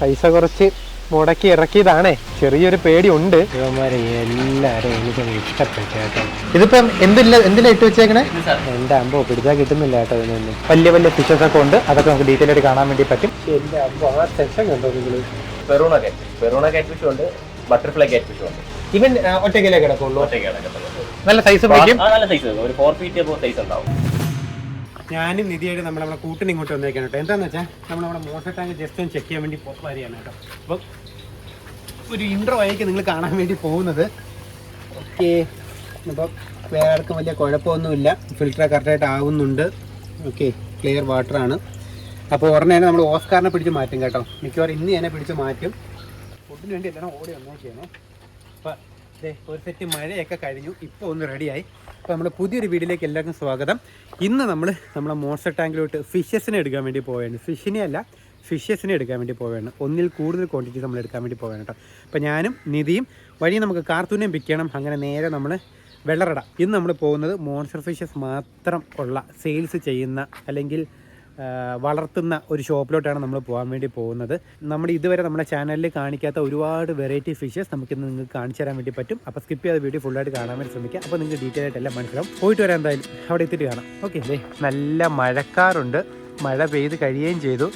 പൈസ കുറച്ച് മുടക്കി ഇറക്കിയതാണേ. ചെറിയൊരു പേടി ഉണ്ട് ഇവന്മാരെ എല്ലാരും എനിക്ക് ഇഷ്ടപ്പെട്ടു കേട്ടോ. ഇതിപ്പം എന്തില്ല എന്തിനാ ഇട്ട് വെച്ചേക്കണേ? എന്റെ അമ്പോ പിടിച്ചാൽ കിട്ടുന്നില്ല കേട്ടോ ഇതിനൊന്നും വലിയ വലിയ ഫിഷസ് ഒക്കെ ഉണ്ട്. അതൊക്കെ നമുക്ക് ഡീറ്റെയിൽ ആയിട്ട് കാണാൻ വേണ്ടി പറ്റും. എന്റെ അമ്പോ ആ സെക്ഷൻ കണ്ടോ നിങ്ങൾ പെറൂണ കാറ്റ് പെറൂണ കാറ്റ് ഫിഷും ഉണ്ട് ബട്ടർഫ്ലൈ കാറ്റ് ഫിഷും ഉണ്ട് ഇവൻ ഒറ്റയ്ക്കല്ലേ കിടക്കുള്ളൂ. ഒറ്റയ്ക്ക് കിടക്കുന്നത് നല്ല സൈസ് നല്ല സൈസ് ഒരു ഫോർ ഫീറ്റ് സൈസ് ഉണ്ടാവും. ഞാനും നിധിയായിട്ട് നമ്മൾ നമ്മുടെ കൂട്ടിന് ഇങ്ങോട്ട് വന്നേക്കാണ് കേട്ടോ. എന്താണെന്ന് വെച്ചാൽ നമ്മൾ നമ്മുടെ മോട്ടർ ടാങ്ക് ജസ്റ്റ് ഒന്ന് ചെക്ക് ചെയ്യാൻ വേണ്ടി വരികയാണ് കേട്ടോ. അപ്പം ഒരു ഇൻട്രോ ആയിരിക്കും നിങ്ങൾ കാണാൻ വേണ്ടി പോകുന്നത്. ഓക്കെ അപ്പം വേറെ ആർക്കും വലിയ കുഴപ്പമൊന്നുമില്ല. ഫിൽറ്റർ കറക്റ്റായിട്ട് ആവുന്നുണ്ട്. ഓക്കെ ക്ലിയർ വാട്ടറാണ് അപ്പോൾ ഉടനെ തന്നെ നമ്മൾ ഓസ്കാറിനെ പിടിച്ച് മാറ്റും കേട്ടോ. മിക്കവാറും ഇന്ന് തന്നെ പിടിച്ച് മാറ്റും. ഫുഡിന് വേണ്ടി എല്ലാം ഓടി വന്നോ വന്നേക്കാണ് അപ്പം ഒരു സെറ്റ് മഴയൊക്കെ കഴിഞ്ഞു. ഇപ്പോൾ ഒന്ന് റെഡിയായി അപ്പോൾ നമ്മുടെ പുതിയൊരു വീഡിയോയിലേക്ക് എല്ലാവർക്കും സ്വാഗതം. ഇന്ന് നമ്മൾ നമ്മുടെ മോൺസ്റ്റർ ടാങ്കിലോട്ട് ഫിഷസിനെ എടുക്കാൻ വേണ്ടി പോവുകയാണ്. ഫിഷിനെ അല്ല ഫിഷസിനെ എടുക്കാൻ വേണ്ടി പോവുകയാണ്. ഒന്നിൽ കൂടുതൽ ക്വാണ്ടിറ്റി നമ്മൾ എടുക്കാൻ വേണ്ടി പോവുകയാണ് കേട്ടോ അപ്പോൾ ഞാനും നിധിയും വഴി നമുക്ക് കാർത്തൂനെയും പിക്ക് ചെയ്യണം. അങ്ങനെ നേരെ നമ്മൾ വെള്ളറട. ഇന്ന് നമ്മൾ പോകുന്നത് മോൺസ്റ്റർ ഫിഷസ് മാത്രം ഉള്ള സെയിൽസ് ചെയ്യുന്ന അല്ലെങ്കിൽ വളർത്തുന്ന ഒരു ഷോപ്പിലോട്ടാണ് നമ്മൾ പോകാൻ വേണ്ടി പോകുന്നത്. നമ്മൾ ഇതുവരെ നമ്മുടെ ചാനലിൽ കാണിക്കാത്ത ഒരുപാട് വെറൈറ്റി ഫിഷസ് നമുക്കിന്ന് നിങ്ങൾക്ക് കാണിച്ചു തരാൻ വേണ്ടി പറ്റും. അപ്പോൾ സ്കിപ്പ് ചെയ്ത വീഡിയോ ഫുള്ളായിട്ട് കാണാൻ വേണ്ടി ശ്രമിക്കുക അപ്പോൾ നിങ്ങൾക്ക് ഡീറ്റെയിൽ ആയിട്ട് എല്ലാം മനസ്സിലാവും. പോയിട്ട് വരാൻ എന്തായാലും. അവിടെ എത്തിയിട്ട് കാണാം. ഓക്കെ അല്ലേ നല്ല മഴക്കാറുണ്ട്. മഴ പെയ്ത് കഴിയുകയും ചെയ്തു.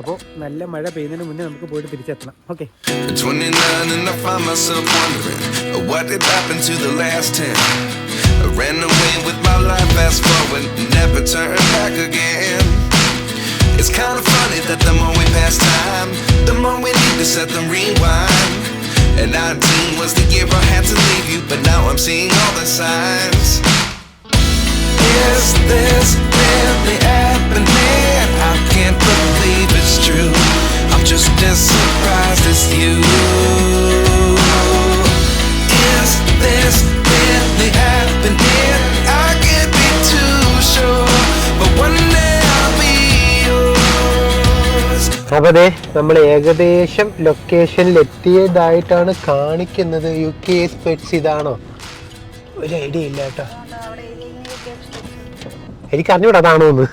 അപ്പോൾ നല്ല മഴ പെയ്യുന്നതിന് മുന്നേ നമുക്ക് പോയിട്ട് തിരിച്ചെത്തണം. Okay 29 and I find myself wondering what did happen to the last 10. I ran away with my life, fast forward, never turn back again. Set them rewind. And 19 was the year I had to leave you, but now I'm seeing all the signs. Is this really happening? I can't believe it's true. I'm just as surprised as you. Is this അപ്പോൾ അതെ നമ്മൾ ഏകദേശം ലൊക്കേഷനിൽ എത്തിയതായിട്ടാണ് കാണിക്കുന്നത്. U K സ്പെറ്റ്സ് ഇതാണോ? ഒരു idea ഇല്ല കേട്ടോ. എനിക്ക് അറിഞ്ഞൂടെ അതാണോ എന്ന്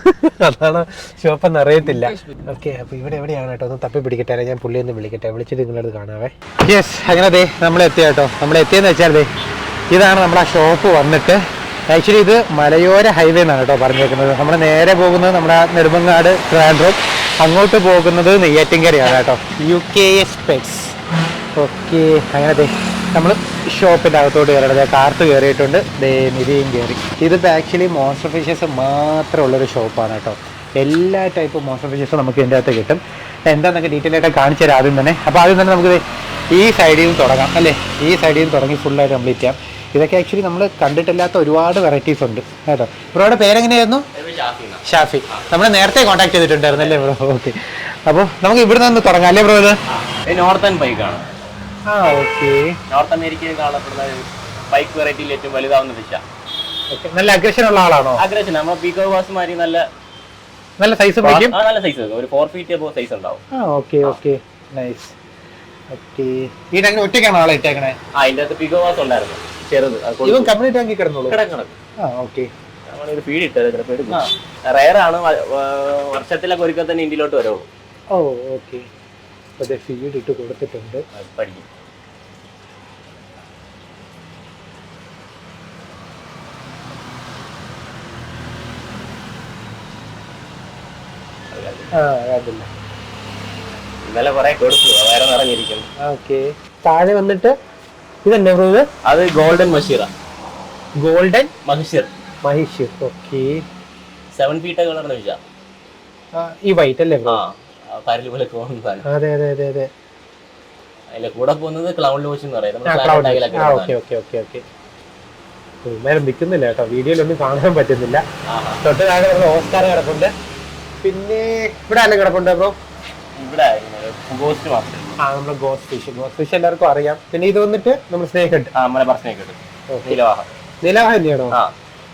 അതാണ് ഷോപ്പെന്ന് അറിയത്തില്ല. ഓക്കെ അപ്പോൾ ഇവിടെ എവിടെയാണ് കേട്ടോ? ഒന്ന് തപ്പി പിടിക്കട്ടെ ഞാൻ പുള്ളി ഒന്ന് വിളിക്കട്ടെ. വിളിച്ചിട്ട് നിങ്ങളത് കാണാവേ. യെസ് അങ്ങനെ അതെ നമ്മൾ എത്തിയ കേട്ടോ. നമ്മൾ എത്തിയെന്ന് വെച്ചാൽ ദേ ഇതാണ് ആ ഷോപ്പ് വന്നിട്ട്. ആക്ച്വലി ഇത് മലയോര ഹൈവേ എന്നാണ് കേട്ടോ പറഞ്ഞേക്കുന്നത്. നമ്മൾ നേരെ പോകുന്നത് നമ്മുടെ നെടുമങ്ങാട് ട്രാൻഡ്രോം അങ്ങോട്ട് പോകുന്നത് നെയ്യാറ്റിൻകരയാണ് കേട്ടോ. U K S pets okay അങ്ങനെ ദേ നമ്മൾ ഷോപ്പിന്റെ അകത്തോട്ട് കയറണത് കാർത്ത് കയറിയിട്ടുണ്ട്. ദേ നിധിയും കയറി. ഇതിപ്പോൾ ആക്ച്വലി മോൺസ്റ്റർ ഫിഷസ് മാത്രമുള്ളൊരു ഷോപ്പാണ് കേട്ടോ. എല്ലാ ടൈപ്പ് മോൺസ്റ്റർ ഫിഷസും നമുക്ക് ഇതിന്റെ അകത്ത് കിട്ടും. എന്താണെന്നൊക്കെ ഡീറ്റെയിൽ ആയിട്ട് കാണിച്ചു തരാം ആദ്യം തന്നെ. അപ്പോൾ ആദ്യം തന്നെ നമുക്ക് ഈ സൈഡിൽ നിന്ന് തുടങ്ങാം അല്ലേ? ഈ സൈഡിൽ നിന്ന് തുടങ്ങി ഫുള്ളായിട്ട് കംപ്ലീറ്റ് ചെയ്യാം. ഇതൊക്കെ ആക്ച്വലി നമ്മൾ കണ്ടിട്ടില്ലാത്ത ഒരുപാട് വെറൈറ്റീസ് ഉണ്ട് കേട്ടോ? ബ്രോയുടെ പേരെങ്ങനെയായിരുന്നു? ഷാഫി. നമ്മൾ നേരത്തെ കോൺടാക്ട് ചെയ്തിട്ടുണ്ടായിരുന്നു അല്ലേ ബ്രോ? ഓക്കെ അപ്പോൾ നമുക്ക് ഇവിടെ നിന്ന് തുടങ്ങാം അല്ലേ ബ്രോ ഇത്? നോർത്തൺ ബൈക്കാണ് ആ ഓക്കെ നോർത്ത് അമേരിക്കയിൽ കാണപ്പെടുന്ന ബൈക്ക് വെറൈറ്റിയിൽ ഏറ്റവും വലുതാവുന്ന ദിശ. നല്ല അഗ്രഷൻ ഉള്ള ആളാണോ? അഗ്രഷൻ നമ്മൾ പീക്കോ വാസുമാരി നല്ല നല്ല സൈസ് നല്ല സൈസ് ഒരു ഫോർ ഫീറ്റ് സൈസ് ഉണ്ടാവും. ആ ഓക്കെ ഓക്കെ നൈസ് ഈ ടാങ്ക് ഒറ്റയ്ക്കാണോ ആളെ ഇട്ടേക്കണേ? ആ അതിന്റെ അകത്ത് പിഗോ വാസ് ഉണ്ടായിരുന്നു. ചെറുത്. അത് കൊടുത്തു. ഇവൻ കമ്മ്യൂണിറ്റി ടാങ്കി കിടന്നുള്ളൂ കിടക്ക് കിടക്ക്. ആ ഓക്കെ. നമ്മളൊരു ഫീഡ് ഇട്ടത് ചിലപ്പോൾ എടുക്കും റയർ ആണ് വർഷത്തിലൊക്കെ ഒരിക്കൽ തന്നെ ഇന്ത്യയിലോട്ട് വരുള്ളൂ. ഓ ഓക്കെ. അതെ ഫീഡ് ഇട്ട് കൊടുത്തിട്ടുണ്ട്. അത് പഠിക്കും. ആ അതില്ല. ഇന്നലെ കുറെ കൊടുത്തു വേറെ നിറഞ്ഞിരിക്കുന്നു ഓക്കെ. താഴെ വന്നിട്ട് ഇതെന്നെ ബ്രോ ഇത്? അത് ഗോൾഡൻ മഷീറ. ഗോൾഡൻ മഹിഷീർ മഹിഷ്. ഓക്കെ. സെവൻ ഫീറ്റ് കളർന്ന് വെച്ചാ ഈ വൈറ്റ് അല്ലേ ആ പരൽ പോലെ പോകുന്ന അതെ അതെ അതെ അതെ. അതിന്റെ കൂടെ പോകുന്നത് ക്ലൗഡ് ലോഷൻ എന്ന് പറയും. Okay okay okay okay. നേരം വിൽക്കുന്നില്ല കേട്ടോ. വീഡിയോയിലൊന്നും കാണാൻ പറ്റുന്നില്ല. തൊട്ട് താഴെ ഓസ്കാർ കിടപ്പുണ്ട്. പിന്നെ ഇവിടെ ആരും കിടപ്പുണ്ട് ബ്രോ? ഇവിടെ ഗോസ്റ്റ് മാത്രമേ ആ നമ്മുടെ ഗോസ് ഫിഷ് ഗോസ് ഫിഷ് എല്ലാവർക്കും അറിയാം. പിന്നെ ഇത് വന്നിട്ട് നമ്മൾ സ്നേഹ് ഉണ്ട്. ആ പ്രശ്നമൊക്കെ കിട്ടും ഓക്കെ. നീലവാഹം നീലവാഹ തന്നെയാണോ? ആ.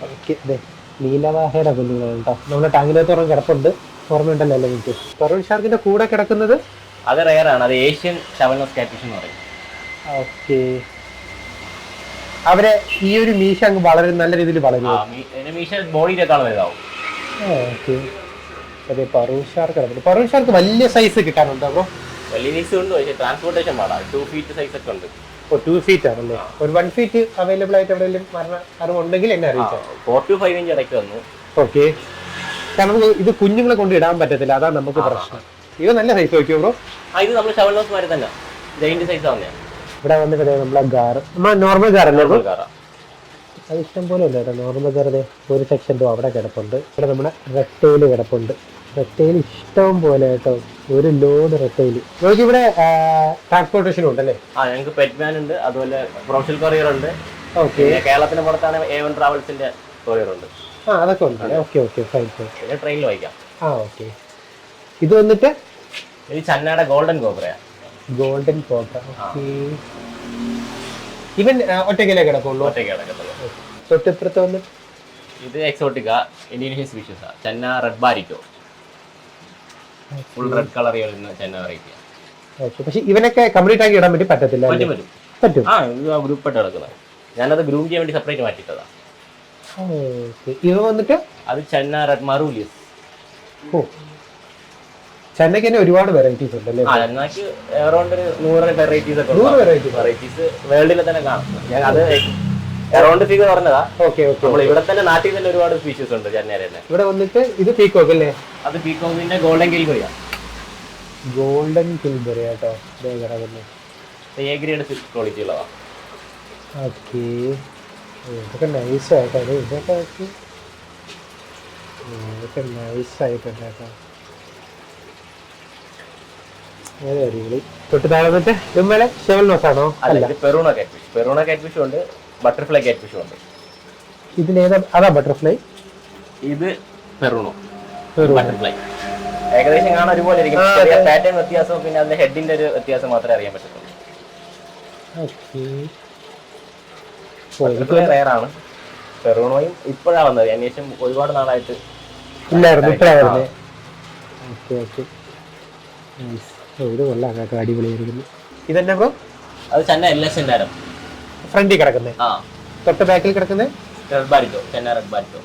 ഓക്കെ. അതെ നീലവാഹയുടെ കുഞ്ഞുങ്ങളാണ് കേട്ടോ. നമ്മുടെ ടാങ്കിനകത്തോളം കിടപ്പുണ്ട്. ഓർമ്മയുണ്ടല്ലോ അല്ലേ എനിക്ക് പെറൂൺ ഷാർക്കിന്റെ കൂടെ കിടക്കുന്നത്? അത് റെയർ ആണ്. അത് ഏഷ്യൻ ഷവൽനസ് കാറ്റ്ഫിഷ് എന്ന് പറയും. ഓക്കെ. അവരെ ഈ ഒരു മീശ അങ്ങ് വളരെ നല്ല രീതിയിൽ വളരും മീശ ബോഡിയിലേക്കാൾ വലുതാവും. ഓക്കെ. അതെ പറൂൺ ഷാർക്ക് കിടപ്പുണ്ട് ഷാർക്ക് വലിയ സൈസ് കിട്ടാനുണ്ടോ ബ്രോ വലിയ സൈസ് ഉണ്ട് പക്ഷേ ട്രാൻസ്പോർട്ടേഷൻ പാടാ. ടു ഫീറ്റ് സൈസ് ഒക്കെ ഉണ്ട്. ഓ ടു ഫീറ്റ് ആണല്ലേ? ഒരു വൺ ഫീറ്റ് അവൈലബിൾ ആയിട്ട് എവിടെയെങ്കിലും മരണ അറിവുണ്ടെങ്കിൽ എന്നെ അറിയിക്കാം ഫോർ ടു ഫൈവ് ഇഞ്ച് ഇടയ്ക്ക് വന്നു. ഓക്കെ കാരണം ഇത് കുഞ്ഞുങ്ങളെ കൊണ്ട് ഇടാൻ പറ്റത്തില്ല. അതാണ് നമുക്ക് പ്രശ്നം. ഇത് നല്ല സൈസ് നോക്കിയോ ബ്രോ ആ ഇത് നമ്മൾ ഷവൽ ഹൗസ് മാതിരി തന്നെ. ജയിന്റ് സൈസ് വന്നെയാണ് ഇവിടെ വന്നിട്ട് നമ്മളെ ഗാർ നമ്മളെ നോർമൽ ഗാർ അല്ലേ അത് ഇഷ്ടം പോലെ ഉണ്ട് കേട്ടോ. നോർമൽ ഗാർ ഒരു സെക്ഷൻ അവിടെ കിടപ്പുണ്ട്. ഇവിടെ നമ്മുടെ റെറ്റൈൽ കിടപ്പുണ്ട്. റെറ്റൈൽ ഇഷ്ടം പോലെ കേട്ടോ. ഒരു ലോഡ് റെറ്റൈൽ. നമുക്ക് ഇവിടെ ട്രാൻസ്പോർട്ടേഷൻ ഉണ്ട് അല്ലേ? ആ ഞങ്ങൾക്ക് പെറ്റ് വാൻ ഉണ്ട് അതുപോലെ പ്രൊഫഷണൽ കൊറിയർ ഉണ്ട്. ഓക്കെ കേരളത്തിന് പുറത്താണ് എ വൺ ട്രാവൽസിന്റെ കൊറിയർ ഉണ്ട്. ആ അതൊക്കെ ഉണ്ട് ഓക്കെ ഓക്കെ ഫൈൻ ഫൈൻ പിന്നെ ട്രെയിനിൽ വായിക്കാം. ആ ഓക്കെ ഇത് വന്നിട്ട്? ഇത് ചന്നയുടെ ഗോൾഡൻ കോബ്രയാണ് ഗോൾഡൻ കോബ്ര ഓക്കെ ഇവൻ ഒറ്റയ്ക്കല്ലേ കിടക്കുള്ളൂ? ഒറ്റയ്ക്ക് കിടക്കുന്നത് തൊട്ടിപ്പുറത്ത് വന്നിട്ട്? ഇത് എക്സോട്ടിക്ക ഇൻഡോനേഷ്യൻ സ്പീഷീസാ ചെന്ന റെഡ് ബാരിക്കോ ഫുൾ റെഡ് കളർ ചെയ്യുന്ന ചെന്ന വെറൈറ്റി പക്ഷെ ഇവനൊക്കെ കംപ്ലീറ്റ് ആക്കി ഇടാൻ വേണ്ടി പറ്റത്തില്ല പറ്റും പറ്റും. പറ്റും. ആ ഇത് ആ ഗ്രൂപ്പായിട്ട് കിടക്കുന്നത് ഞാനത് ഗ്രൂം ചെയ്യാൻ വേണ്ടി സെപ്പറേറ്റ് മാറ്റിയിട്ടതാ. ഇവ വന്നിട്ട്? അത് ചെന്ന റെഡ് മറൂലിയസ് ഓ. ചെന്നൈക്ക് തന്നെ ഒരുപാട് വെറൈറ്റീസ് ഉണ്ടല്ലേ അല്ലേ? ചെന്നൈക്ക് അറൗണ്ട് ഒരു നൂറ് വെറൈറ്റീസ് ഒക്കെ നൂറ് വെറൈറ്റി വെറൈറ്റീസ് വേൾഡിൽ തന്നെ കാണും. ഞാൻ അത് അറൗണ്ട് ഫീക്ക് പറഞ്ഞതാ. ഓക്കെ ഓക്കെ നമ്മൾ ഇവിടെ തന്നെ നാട്ടിൽ തന്നെ ഒരുപാട് സ്പീഷീസ് ഉണ്ട് ചെന്നൈ തന്നെ. ഇവിടെ വന്നിട്ട് ഇത് പീക്കോക്ക് അല്ലേ? അത് പീക്കോക്കിന്റെ ഗോൾഡൻ കിൽബറിയ ഗോൾഡൻ കിൽബറിയ കേട്ടോ എ ഗ്രേഡ് ക്വാളിറ്റി ഉള്ളതാ. ഓക്കെ ഇതൊക്കെ നൈസ് ആയിട്ടോ. ഇത് ഇതൊക്കെ ഇതൊക്കെ നൈസ് ആയിട്ടുണ്ട് കേട്ടോ. തൊട്ട് താഴെ വന്നിട്ട് ഇമ്മലെ ഷെവൽ നോസ് ആണോ? അല്ല പെറൂണ കാറ്റ് ഫിഷ് പെറൂണ കാറ്റ് ഫിഷും ഉണ്ട്. ബട്ടർഫ്ലൈ കാറ്റ് ഫിഷും ഉണ്ട്. ഇതിലേതാ? അതാ ബട്ടർഫ്ലൈ? ഇത് പെറൂണോ. ബട്ടർഫ്ലൈ. ഏകദേശം കാണാൻ ഒരുപോലെ ഇരിക്കും. ചെറിയ പാറ്റേൺ വ്യത്യാസവും പിന്നെ അതിന്റെ ഹെഡിന്റെ ഒരു വ്യത്യാസം മാത്രമേ അറിയാൻ പറ്റത്തുള്ളൂ. ബട്ടർഫ്ലൈ റയർ ആണ്. പെറൂണോയും ഇപ്പോഴാണ് വന്നത്. അന്വേഷം ഒരുപാട് നാളായിട്ട് ഇല്ലായിരുന്നു ഇപ്പോഴായിരുന്നു. Okay okay. ഇത് കൊള്ളാം. കേട്ടോ അടിപൊളിയായിരിക്കുന്നു. ഇതെന്നെ ബ്രോ? അത് ചെന്നൈ എല്ലാ ഉണ്ടായിരുന്നു ഫ്രണ്ടിൽ കിടക്കുന്നത് ആ. തൊട്ട് ബാക്കിൽ കിടക്കുന്നത് റെഡ് ബാരിറ്റോ ചെന്ന റെഡ് ബാരിറ്റോ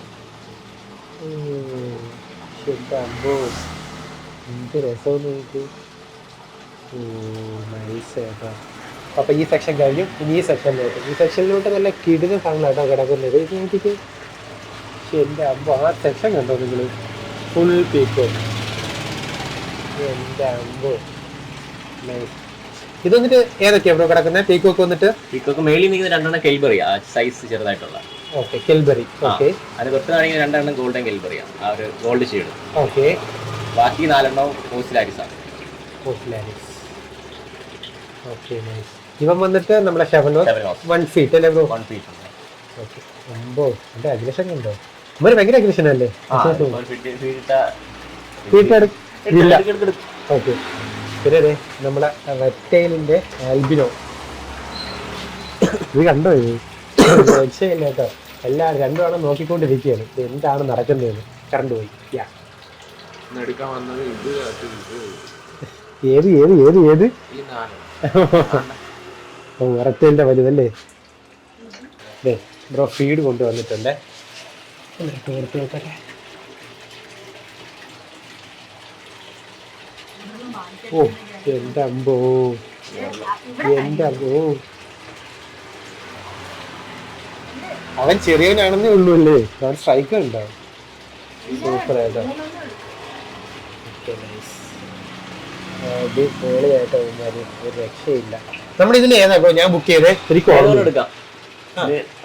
അമ്പോ. എന്ത് രസമെന്ന് നോക്ക് നൈസ് കേട്ടോ അപ്പൊ ഈ സെക്ഷൻ കഴിഞ്ഞു. ഇനി ഈ സെക്ഷനിലോട്ട് ഈ സെക്ഷനിലോട്ട് നല്ല കിടുന്ന സാധനങ്ങളാട്ടോ കിടക്കുന്നത്. ഇത് നോക്കിക്ക്. എന്റെ അമ്പോ. ആ സെക്ഷൻ കണ്ടോ നിങ്ങൾ ഫുൾ പീക്കോ എന്റെ അമ്പോ. നൈസ് ഇത് വന്നിട്ട് ഏതൊക്കെയാ ബ്രോ കിടക്കുന്നത് പീക്കോക്ക് വന്നിട്ട്? പീക്കോക്ക് മേളിൽ നിൽക്കുന്ന രണ്ടെണ്ണം കെൽബറി ആ സൈസ് ചെറുതായിട്ടുള്ള. ഓക്കെ കെൽബറി ഓക്കെ അത് തൊട്ട് കാണിക്കുന്ന രണ്ടെണ്ണം ഗോൾഡൻ കെൽബറി ആ ഒരു ഗോൾഡ് ഷെയ്ഡ് ഓക്കെ ബാക്കി നാലെണ്ണവും ഓസിലാരിസ് ആണ് പോസ്റ്റിലാരിസ് ഓക്കെ നൈസ് ഇവൻ വന്നിട്ട് നമ്മുടെ ഷെവനോ വൺ ഫീറ്റ് അല്ലേ ബ്രോ വൺ ഫീറ്റ് ഓക്കെ അമ്പോ എന്റെ അഗ്രഷൻ ഉണ്ടോ? ഇവർ ഭയങ്കര അഗ്രഷൻ അല്ലേ? ഓക്കെ പിന്നെ അതെ നമ്മുടെ റെറ്റൈലിന്റെ ആൽബിനോ ഇത് കണ്ടോ ഇത്? രക്ഷയില്ല കേട്ടോ. എല്ലാവരും രണ്ടുമാണ് നോക്കിക്കൊണ്ടിരിക്കുകയാണ്. ഇത് എന്താണ് നടക്കുന്നതെന്ന്. കറണ്ട് പോയി. യാ. ഏത് ഏത് ഏത് ഏത്? ഈ നാല്. ഓ റെപ്റ്റൈലിന്റെ വലുതല്ലേ? ദേ ബ്രോ ഫീഡ് കൊണ്ടുവന്നിട്ടുണ്ട്. തോർത്ത് നോക്കട്ടെ. ഓ എന്റെ അമ്പോ? എന്റെ അമ്പോ? അവൻ ചെറിയവനാണെന്നേ ഉള്ളൂ അല്ലേ അവൻ സ്ട്രൈക്ക് ഉണ്ടോ? സൂപ്പർ ആയിട്ടോ. ഒരു രക്ഷയില്ല. നമ്മുടെ ഇതിന് ഏതാ ബ്രോ ഞാൻ ബുക്ക് ചെയ്തേ. എനിക്ക് ഓർമ്മ എടുക്കാം.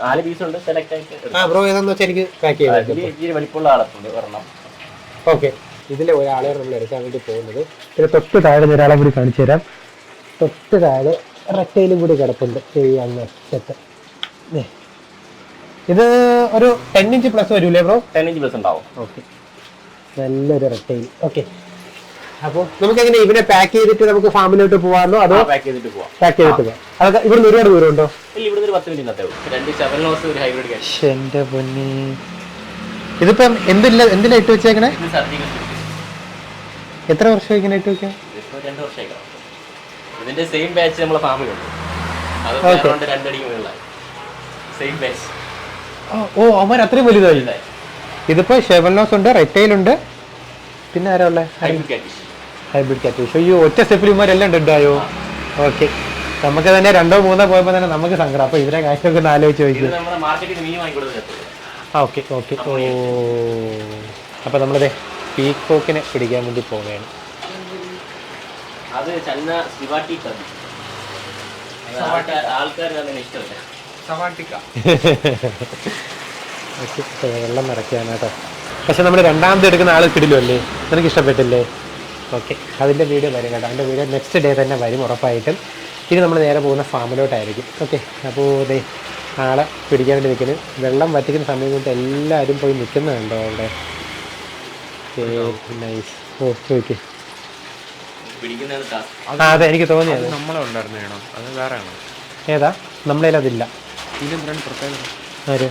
നാല് പീസ് ഉണ്ട് സെലക്ട് ആയിട്ട് ആ ബ്രോ ഏതാന്ന് വെച്ചാൽ എനിക്ക് പാക്ക് ചെയ്യാം വലിപ്പമുള്ള ആളത്തുണ്ട് ഒരെണ്ണം. ഓക്കെ ഇതിലെ ഒരാളെ നമ്മൾ എടുക്കാൻ വേണ്ടി പോകുന്നത്. പിന്നെ തൊട്ട് താഴെ ഒരാളെ കൂടി കാണിച്ചു തരാം. തൊട്ട് താഴെ റെറ്റയിലും കൂടി കിടപ്പുണ്ട്. ഈ അങ്ങ് ഇത് ഒരു ടെൻ ഇഞ്ച് പ്ലസ് വരൂലേ ബ്രോ ടെൻ ഇഞ്ച് പ്ലസ് ഉണ്ടാവും. ഓക്കെ നല്ലൊരു റെറ്റയിൽ. ഓക്കെ അപ്പോൾ നമുക്ക് എങ്ങനെ ഇവനെ പാക്ക് ചെയ്തിട്ട് നമുക്ക് ഫാമിലോട്ട് പോകാമല്ലോ അതോ പാക്ക് ചെയ്തിട്ട് പോവാം. പാക്ക് ചെയ്തിട്ട് പോവാം. അതൊക്കെ ഇവിടുന്ന് ഒരുപാട് ദൂരം ഉണ്ടോ ഇല്ല ഇവിടുന്ന് ഒരു പത്ത് മിനിറ്റ് രണ്ട് സെവൻ ഒരു ഹൈബ്രിഡ് എന്റെ പൊന്നി. ഇതിപ്പം എന്തില്ല എന്തിനാ ഇട്ട് വെച്ചേക്കണേ? സർജിക്കൽ എത്ര വർഷം ഇങ്ങനെ ഇട്ട് വെക്കാം രണ്ട് വർഷമായി. ഇതിന്റെ സെയിം ബാച്ച് നമ്മളെ ഫാമിലുണ്ട് അത് മുകളിലായി. സെയിം ബാച്ച് ഓ അവൻ അത്രയും വലുതായി. ഇതിപ്പോ ഷെവൻലോസ് ഉണ്ട് റെറ്റൈൽ ഉണ്ട്. പിന്നെ ആരാ ഉള്ളത് ഹൈബ്രിഡ് കാറ്റ് ഹൈബ്രിഡ് ക്യാറ്റ് ഫിഷ് അയ്യോ ഒറ്റ സ്റ്റെപ്പിൽ ഇമാരെല്ലാം ഉണ്ടായോ? ഓക്കെ നമുക്ക് തന്നെ രണ്ടോ മൂന്നോ പോയപ്പോൾ തന്നെ നമുക്ക് സങ്കടം. അപ്പൊ ഇവരെ കാര്യമൊക്കെ ഒന്ന് ആലോചിച്ച് ആ ഓക്കെ ഓക്കെ ഓ. അപ്പൊ നമ്മളിത് പീക്കോക്കിനെ പിടിക്കാൻ വേണ്ടി പോവുകയാണ്. അത് ചന്ന ആൾക്കാർക്ക് ഇഷ്ടമല്ല. വെള്ളം നിറയ്ക്കാനാട്ടോ പക്ഷെ നമ്മൾ രണ്ടാമത് എടുക്കുന്ന ആൾ കിടിലും അല്ലേ നിനക്ക് ഇഷ്ടപ്പെട്ടില്ലേ? ഓക്കെ അതിന്റെ വീഡിയോ വരും കേട്ടോ. അതിന്റെ വീഡിയോ നെക്സ്റ്റ് ഡേ തന്നെ വരും ഉറപ്പായിട്ടും. ഇനി നമ്മൾ നേരെ പോകുന്ന ഫാമിലോട്ടായിരിക്കും. ഓക്കെ അപ്പോൾ ദേ ആളെ പിടിക്കാൻ വേണ്ടി നിൽക്കുന്നത് വെള്ളം വറ്റിക്കുന്ന സമയം കൊണ്ട് എല്ലാവരും പോയി നിൽക്കുന്നുണ്ടോ അവിടെ? നൈസ് ഓ ഓക്കെ പിടിക്കുന്നതാണ് ആ അതെ എനിക്ക് തോന്നിയത്. നമ്മളെ അത് വേറെ ആണോ ഏതാ നമ്മളതിൽ അതില്ല ആര്?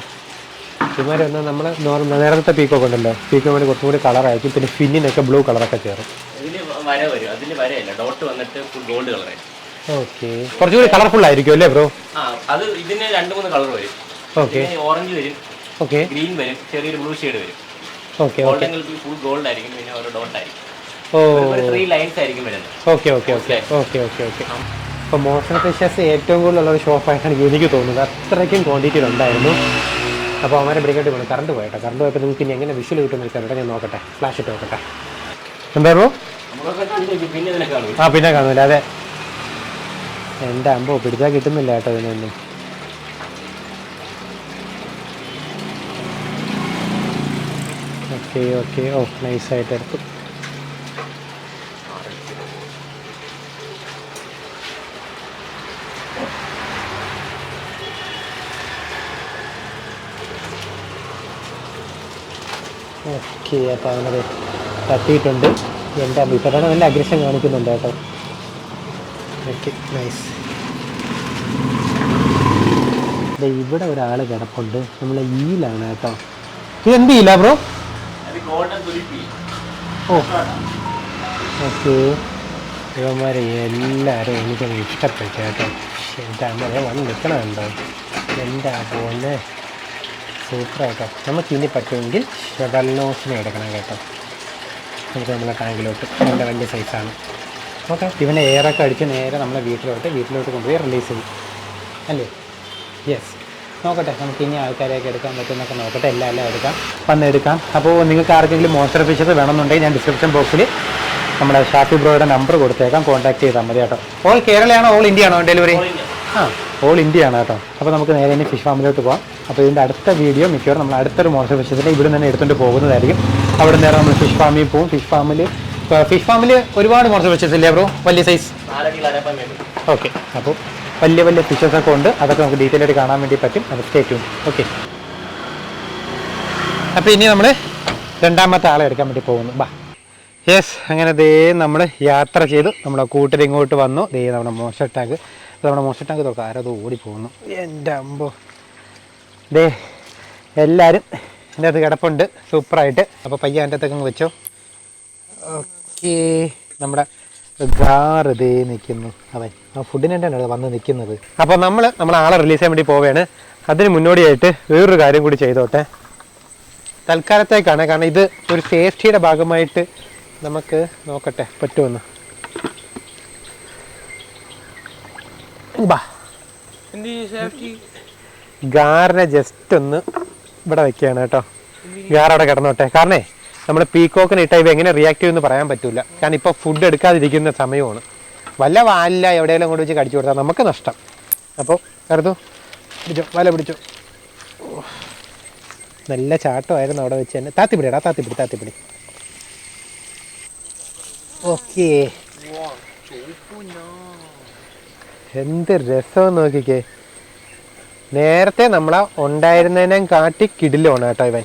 ഇമാര് വന്നാൽ നമ്മൾ നോർമൽ നേരത്തെ പീക്കോ ഉണ്ടല്ലോ. പീക്കോ വേണ്ടി കുറച്ചും കൂടി കളറായിരിക്കും പിന്നെ ഫിന്നിനൊക്കെ ബ്ലൂ കളറൊക്കെ ചേരും. ഓക്കെ. കുറച്ചുകൂടി കളർഫുൾ ആയിരിക്കും അല്ലേ ബ്രോ അത് ഇതിന് രണ്ട് മൂന്ന് കളർ വരും. ഓക്കെ. ഓറഞ്ച് വരും. ഓക്കെ. ഗ്രീൻ വരും. ചെറിയൊരു ബ്ലൂ ഷെയ്ഡ് വരും. Okay okay golden full gold ആയിരിക്കും പിന്നെ ഓരോ ഡോട്ട് ആയിരിക്കും. ത്രീ ലൈൻസ് ആയിരിക്കും വരുന്നത്. Okay okay okay okay okay okay അപ്പോൾ മോഷൻ ഫിഷസ് ഏറ്റവും കൂടുതലുള്ള ഒരു ഷോപ്പായിട്ടാണ് എനിക്ക് തോന്നുന്നത്. അത്രയ്ക്കും ക്വാണ്ടിറ്റിയിൽ ഉണ്ടായിരുന്നു. അപ്പോൾ അവരെ ബ്രിഗേഡ് വേണം കറണ്ട് പോയിട്ടോ. കറണ്ട് പോയപ്പോൾ നിങ്ങൾക്ക് ഇനി എങ്ങനെ വിഷ്വൽ കിട്ടുമെന്ന് വെച്ചാൽ ഞാൻ നോക്കട്ടെ. ഫ്ലാഷ് ഇട്ട് നോക്കട്ടെ. എന്തായിരുന്നു ആ പിന്നെ കാണൂല അതെ. എന്റെ അമ്പോ പിടിച്ചാൽ കിട്ടുന്നില്ല കേട്ടോ ഇതിനൊന്നും. ഓക്കെ ഓക്കെ ഓ നൈസായിട്ട് എടുത്തു. ഓക്കെ അപ്പോൾ അവനത് തട്ടിയിട്ടുണ്ട്. എന്റെ അഭിപ്രായം നല്ല അഗ്രഷൻ കാണിക്കുന്നുണ്ട് കേട്ടോ. ഓക്കെ നൈസ് ഇവിടെ ഒരാൾ കിടപ്പുണ്ട്. നമ്മളെ ഈലാണ് കേട്ടോ. ഇതെന്ത് ഈലാ ബ്രോ? ഓ. ഓക്കെ. ഇവന്മാരെ എല്ലാവരും എനിക്കത് ഇഷ്ടപ്പെട്ടു കേട്ടോ. എന്റെ അമ്മ വന്ന് നിൽക്കണമുണ്ടോ? എന്റെ അപ്പോന്നെ സൂപ്പറായിട്ടോ നമുക്ക് ഇനി പറ്റുമെങ്കിൽ ഷെഡൽനോസിനെ എടുക്കണം കേട്ടോ. നമുക്ക് നമ്മളെ ടാങ്കിലോട്ട്. നല്ല വലിയ സൈസാണ്. ഓക്കെ ഇവനെ എയറൊക്കെ അടിച്ച് നേരെ നമ്മളെ വീട്ടിലോട്ട് വീട്ടിലോട്ട് കൊണ്ടുപോയി റിലീസ് ചെയ്യും. അല്ലേ? യെസ് നോക്കട്ടെ നമുക്ക് ഇനി ആൾക്കാരെയൊക്കെ എടുക്കാൻ പറ്റുമെന്നൊക്കെ നോക്കട്ടെ എല്ലാം എല്ലാം എടുക്കാം. വന്നെടുക്കാം അപ്പോൾ നിങ്ങൾക്ക് ആർക്കെങ്കിലും മോസ്റ്റർ ഫിഷസ് വേണമെന്നുണ്ടെങ്കിൽ ഞാൻ ഡിസ്ക്രിപ്ഷൻ ബോക്സിൽ നമ്മുടെ ഷാഫി ബ്രോയുടെ നമ്പർ കൊടുത്തേക്കാം കോൺടാക്ട് ചെയ്താൽ മതി കേട്ടോ. ഓൾ കേരളയാണോ ഓൾ ഇന്ത്യ ആണോ ഡെലിവറി ആ ഓൾ ഇന്ത്യ ആണ് കേട്ടോ. അപ്പോൾ നമുക്ക് നേരെ ഇനി ഫിഷ് ഫാമിലോട്ട് പോകാം അപ്പോൾ ഇതിന്റെ അടുത്ത വീഡിയോ മിക്കവാറും നമ്മൾ അടുത്തൊരു മോസ്റ്റർ ഫിഷസിനെ ഇവിടെ നിന്ന് എടുത്തുകൊണ്ട് പോകുന്നതായിരിക്കും. അവിടെ നേരെ നമ്മൾ ഫിഷ് ഫാമിൽ പോകും ഫിഷ് ഫാമിൽ ഫിഷ് ഫാമിൽ ഒരുപാട് മോസ്റ്റർ ഫിഷസ് ഇല്ലേ ബ്രോ വലിയ സൈസ് ഓക്കെ അപ്പോൾ വലിയ വലിയ ഫിഷസ് ഒക്കെ ഉണ്ട്. അതൊക്കെ നമുക്ക് ഡീറ്റെയിൽ ആയിട്ട് കാണാൻ വേണ്ടി പറ്റും. അത് സ്റ്റേറ്റ് ഓക്കെ അപ്പോൾ ഇനി നമ്മൾ രണ്ടാമത്തെ ആളെ എടുക്കാൻ വേണ്ടി പോകുന്നു. ബാ. യെസ് അങ്ങനെ ദേ നമ്മൾ യാത്ര ചെയ്തു. നമ്മുടെ കൂട്ടർ ഇങ്ങോട്ട് വന്നു. ദേ നമ്മുടെ മോശ ടാങ്ക് നമ്മുടെ മോശ ടാങ്ക് തുറക്കാം ആരോ ഓടി പോകുന്നു എന്റെ അമ്പോ. ദേ എല്ലാവരും എന്റെ അത് കിടപ്പുണ്ട്. സൂപ്പറായിട്ട് അപ്പോൾ പയ്യ എന്റെ അങ്ങ് വെച്ചോ. ഓക്കേ നമ്മുടെ ദേ നിൽക്കുന്നു അവൻ ആ ഫുഡിന് തന്നെയാണ് വന്ന് നിൽക്കുന്നത് അപ്പോൾ നമ്മൾ നമ്മൾ ആളെ റിലീസ് ചെയ്യാൻ വേണ്ടി പോവുകയാണ്. അതിന് മുന്നോടിയായിട്ട് വേറൊരു കാര്യം കൂടി ചെയ്തോട്ടെ. തൽക്കാലത്തേക്കാണ് കാരണം ഇത് ഒരു സേഫ്റ്റിയുടെ ഭാഗമായിട്ട് നമുക്ക് നോക്കട്ടെ പറ്റുമെന്ന്. ഗാറിനെ ജസ്റ്റ് ഒന്ന് ഇവിടെ വെക്കുകയാണ് കേട്ടോ. ഗാർ അവിടെ കിടന്നോട്ടെ. കാരണേ നമ്മൾ പീക്കോക്കിന് ഇട്ട ഇവ എങ്ങനെ റിയാക്ട് ചെയ്യുമെന്ന് പറയാൻ പറ്റില്ല കാരണം ഇപ്പോൾ ഫുഡ് എടുക്കാതിരിക്കുന്ന സമയമാണ്. വല്ല വാലില്ല എവിടെയെങ്കിലും കൊണ്ട് വെച്ച് കടിച്ചു കൊടുത്താൽ നമുക്ക് നഷ്ടം. അപ്പോൾ കരുതു പിടിച്ചോ വല പിടിച്ചോ. നല്ല ചാട്ടമായിരുന്നു അവിടെ വെച്ച് തന്നെ. താത്തിപ്പിടിടാ താത്തിപ്പിടി താത്തിപ്പിടി ഓക്കേ. എന്ത് രസം നോക്കിക്കേ. നേരത്തെ നമ്മളെ ഉണ്ടായിരുന്നതിനെ കാട്ടി കിടിലാണ് കേട്ടോ ഇവൻ.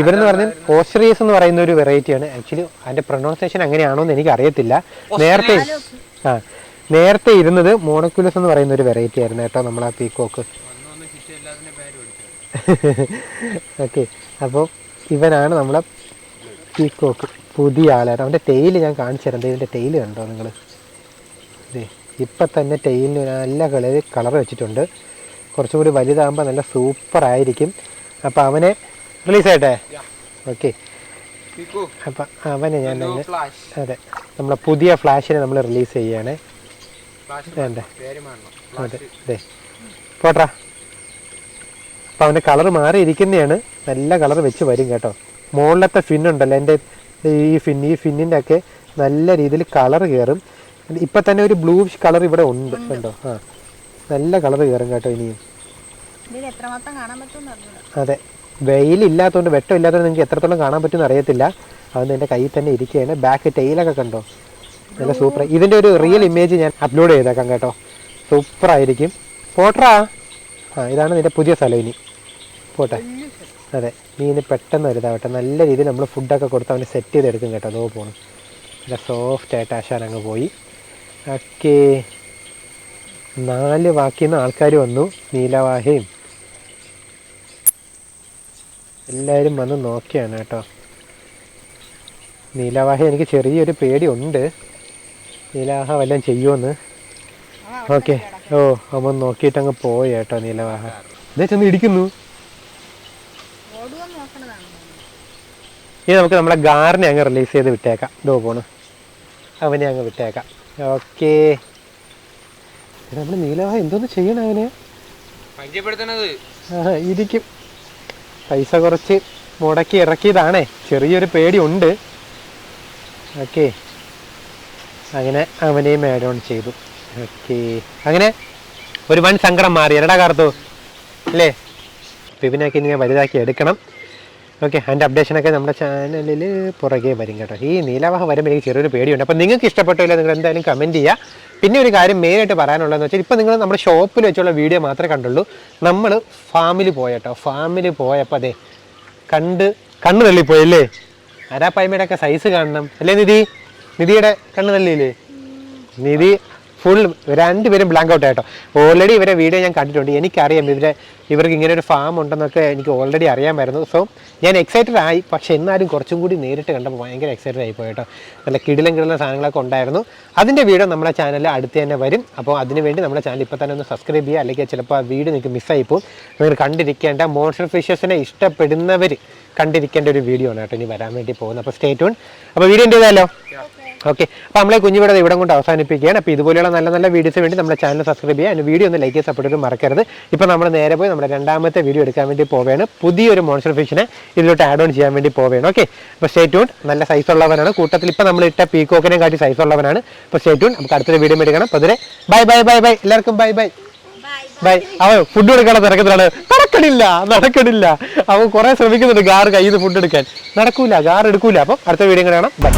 ഇവരെന്ന് പറഞ്ഞാൽ ഓസ്ട്രീസ് എന്ന് പറയുന്ന ഒരു വെറൈറ്റിയാണ്. ആക്ച്വലി അതിന്റെ പ്രൊണൗൺസിയേഷൻ അങ്ങനെയാണോ എന്ന് എനിക്ക് അറിയത്തില്ല നേരത്തെ ആ നേരത്തെ ഇരുന്നത് മോണക്കുലസ് എന്ന് പറയുന്ന ഒരു വെറൈറ്റി ആയിരുന്നു കേട്ടോ നമ്മൾ ആ പീക്കോക്ക് ഓക്കെ അപ്പോൾ ഇവനാണ് നമ്മളെ പീക്കോക്ക് പുതിയ ആളാണ്. അവന്റെ ടെയിൽ ഞാൻ കാണിച്ചു തരാം. ദേ ഇവന്റെ ടെയിൽ കണ്ടോ നിങ്ങൾ? ദേ ഇപ്പം തന്നെ ടെയിലിന് നല്ല കളർ കളർ വെച്ചിട്ടുണ്ട്. കുറച്ചും കൂടി വലുതാകുമ്പോൾ നല്ല സൂപ്പർ ആയിരിക്കും. അപ്പോൾ അവനെ റിലീസ് ആയിട്ടെ ഓക്കെ അപ്പം അവനെ ഞാൻ അതെ. നമ്മളെ പുതിയ ഫ്ലാഷിനെ നമ്മൾ റിലീസ് ചെയ്യാണ്. ഫ്ലാഷ് വേണ്ട. അതെ അതെ പോട്ടാ അപ്പം അവന്റെ കളർ മാറിയിരിക്കുന്നതാണ് നല്ല കളർ വെച്ച് വരും കേട്ടോ. മുകളിലത്തെ ഫിന്നുണ്ടല്ലോ എന്റെ ഈ ഫിൻ ഈ ഫിന്നിന്റെ ഒക്കെ നല്ല രീതിയിൽ കളർ കയറും. ഇപ്പൊ തന്നെ ഒരു ബ്ലൂ കളർ ഇവിടെ ഉണ്ട്. കണ്ടോ? ആ. നല്ല കളർ കയറും കേട്ടോ ഇനിയും. അതെ. വെയിലില്ലാത്തതുകൊണ്ട് വെട്ടം ഇല്ലാത്തതുകൊണ്ട് നിങ്ങൾക്ക് എത്രത്തോളം കാണാൻ പറ്റുമെന്ന് അറിയത്തില്ല. അതുകൊണ്ട് എന്റെ കയ്യിൽ തന്നെ ഇരിക്കുകയാണ്. ബാക്ക് ടെയിലൊക്കെ കണ്ടോ? നല്ല സൂപ്പർ ഇതിന്റെ ഒരു റിയൽ ഇമേജ് ഞാൻ അപ്ലോഡ് ചെയ്തേക്കാം കേട്ടോ. സൂപ്പറായിരിക്കും പോട്ടറാ ആ ഇതാണ് നിന്റെ പുതിയ സ്ഥലം ഇനി. പോട്ടെ. അതെ നീ ഇനി പെട്ടെന്ന് വരുതാവട്ടെ നല്ല രീതിയിൽ നമ്മൾ ഫുഡൊക്കെ കൊടുത്ത് അവനെ സെറ്റ് ചെയ്തെടുക്കും കേട്ടോ. അതോ പോകണം നല്ല സോഫ്റ്റ് ആയിട്ട് ആശാൻ അങ്ങ് പോയി. ഓക്കേ നാല് ബാക്കിന്ന് ആൾക്കാർ വന്നു. നീലവാഹയും എല്ലാവരും വന്ന് നോക്കിയാണ് കേട്ടോ. നീലാവാഹ എനിക്ക് ചെറിയൊരു പേടിയുണ്ട്. നീലാവാഹ വല്ലതും ചെയ്യുമെന്ന് ഓക്കെ. ഓ അമ്മ നോക്കിയിട്ട് അങ്ങ് പോയി കേട്ടോ നീലവാഹ. ഇതേ ചെന്ന് ഇടിക്കുന്നു. ഇനി നമുക്ക് നമ്മുടെ ഗാറിനെ അങ്ങ് റിലീസ് ചെയ്ത് വിട്ടേക്കാം. ഇതോ പോണ്. അവനെ അങ്ങ് വിട്ടേക്കാം. ഓക്കേ. നമ്മൾ നീലവാഹ എന്തോന്ന് ചെയ്യണം അവനെ? ഇരിക്കും. പൈസ കുറച്ച് മുടക്കി ഇറക്കിയതാണേ. ചെറിയൊരു പേടിയുണ്ട്. ഓക്കെ. അങ്ങനെ അവനെയും ആഡ് ഓൺ ചെയ്തു. ഓക്കെ. അങ്ങനെ ഒരു വൻ സങ്കടം മാറി. എടാ കാർത്തു? അല്ലേ? ഇനി ഞാൻ വലുതാക്കി എടുക്കണം. ഓക്കെ അതിന്റെ അപ്ഡേഷനൊക്കെ നമ്മുടെ ചാനലിൽ പുറകെ വരും കേട്ടോ. ഈ നീലാവാഹം വരുമ്പോൾ എനിക്ക് ചെറിയൊരു പേടിയുണ്ട്. അപ്പോൾ നിങ്ങൾക്ക് ഇഷ്ടപ്പെട്ടില്ല നിങ്ങൾ എന്തായാലും കമന്റ് ചെയ്യുക പിന്നെ ഒരു കാര്യം മെയിനായിട്ട് പറയാനുള്ളതെന്ന് വെച്ചാൽ ഇപ്പോൾ നിങ്ങൾ നമ്മുടെ ഷോപ്പിൽ വെച്ചുള്ള വീഡിയോ മാത്രമേ കണ്ടുള്ളൂ. നമ്മൾ ഫാമിൽ പോയട്ടോ ഫാമിൽ പോയപ്പോൾ അതെ കണ്ട് കണ്ണ് തള്ളിപ്പോയല്ലേ ആരാപ്പായ്മയുടെ ഒക്കെ സൈസ് കാണണം? അല്ലേ നിധി? നിധിയുടെ കണ്ണ് തള്ളിയില്ലേ? നിധി ഫുൾ രണ്ടുപേരും ബ്ലാങ്ക് ഔട്ട് ആയിട്ടോ. ഓൾറെഡി ഇവരെ വീഡിയോ ഞാൻ കണ്ടിട്ടുണ്ട്. എനിക്കറിയാം ഇവരെ ഇവർക്ക് ഇങ്ങനെ ഒരു ഫാം ഉണ്ടെന്നൊക്കെ എനിക്ക് ഓൾറെഡി അറിയാമായിരുന്നു. സോ ഞാൻ എക്സൈറ്റഡ് ആയി. പക്ഷേ എന്നാലും കുറച്ചും കൂടി നേരിട്ട് കണ്ടപ്പോൾ ഭയങ്കര എക്സൈറ്റഡ് ആയി പോയിട്ടോ നല്ല കിടിലം കിടിലം സാധനങ്ങളൊക്കെ ഉണ്ടായിരുന്നു. അതിന്റെ വീഡിയോ നമ്മുടെ ചാനലിൽ അടുത്ത് തന്നെ വരും. അപ്പോൾ അതിനുവേണ്ടി നമ്മുടെ ചാനൽ ഇപ്പോൾ തന്നെ ഒന്ന് സബ്സ്ക്രൈബ് ചെയ്യുക. അല്ലെങ്കിൽ ചിലപ്പോൾ ആ വീഡിയോ നിങ്ങൾക്ക് മിസ്സായി പോകും. നിങ്ങൾ കണ്ടിരിക്കേണ്ട മോൺസ്റ്റർ ഫിഷസിനെ ഇഷ്ടപ്പെടുന്നവർ കണ്ടിരിക്കേണ്ട ഒരു വീഡിയോ ആണ് കേട്ടോ ഇനി വരാൻ വേണ്ടി പോകുന്നത്. അപ്പോൾ സ്റ്റേറ്റ് ട്യൂൺ അപ്പോൾ വീഡിയോ എന്റെ ചെയ്താലോ? ഓക്കെ അപ്പോൾ നമ്മളെ കുഞ്ഞുവിടെ ഇവിടെ കൊണ്ട് അവസാനിപ്പിക്കുകയാണ്. അപ്പോൾ ഇതുപോലെയുള്ള നല്ല നല്ല വീഡിയോസ് വേണ്ടി നമ്മുടെ ചാനൽ സബ്സ്ക്രൈബ് ചെയ്യുക. അതിന് വീഡിയോ ഒന്ന് ലൈക്ക് ചെയ്ത് സപ്പോർട്ട് മറക്കരുത്. ഇപ്പോൾ നമ്മൾ നേരെ പോയി നമ്മുടെ രണ്ടാമത്തെ വീഡിയോ എടുക്കാൻ വേണ്ടി പോവുകയാണ്. പുതിയൊരു മോൺസ്റ്റർ ഫിഷിനെ ഇതിലോട്ട് ആഡ് ഓൺ ചെയ്യാൻ വേണ്ടി പോവുകയാണ്. ഓക്കെ അപ്പോൾ സ്റ്റേ ട്യൂൺ നല്ല സൈസ് ഉള്ളവനാണ്. കൂട്ടത്തിൽ ഇപ്പോൾ നമ്മൾ ഇട്ട പീക്കോക്കിനെ കാട്ടി സൈസ് ഉള്ളവനാണ്. അപ്പോൾ സ്റ്റേ ട്യൂൺ നമുക്ക് അടുത്തൊരു വീഡിയോ എടുക്കണം. അപ്പോൾ അതിന് ബൈ ബൈ ബൈ ബൈ എല്ലാവർക്കും ബൈ ബൈ ബൈ അവൻ ഫുഡ് കൊടുക്കാനുള്ള തിരക്കത്തിലാണ് നടക്കണില്ല നടക്കണില്ല. അവൻ കുറെ ശ്രമിക്കുന്നുണ്ട്. ഗാർ കയ്യിൽ നിന്ന് ഫുഡ് എടുക്കാൻ. നടക്കൂല ഗാർ എടുക്കൂല. അപ്പം അടുത്ത വീഡിയോ കാണാം. ബൈ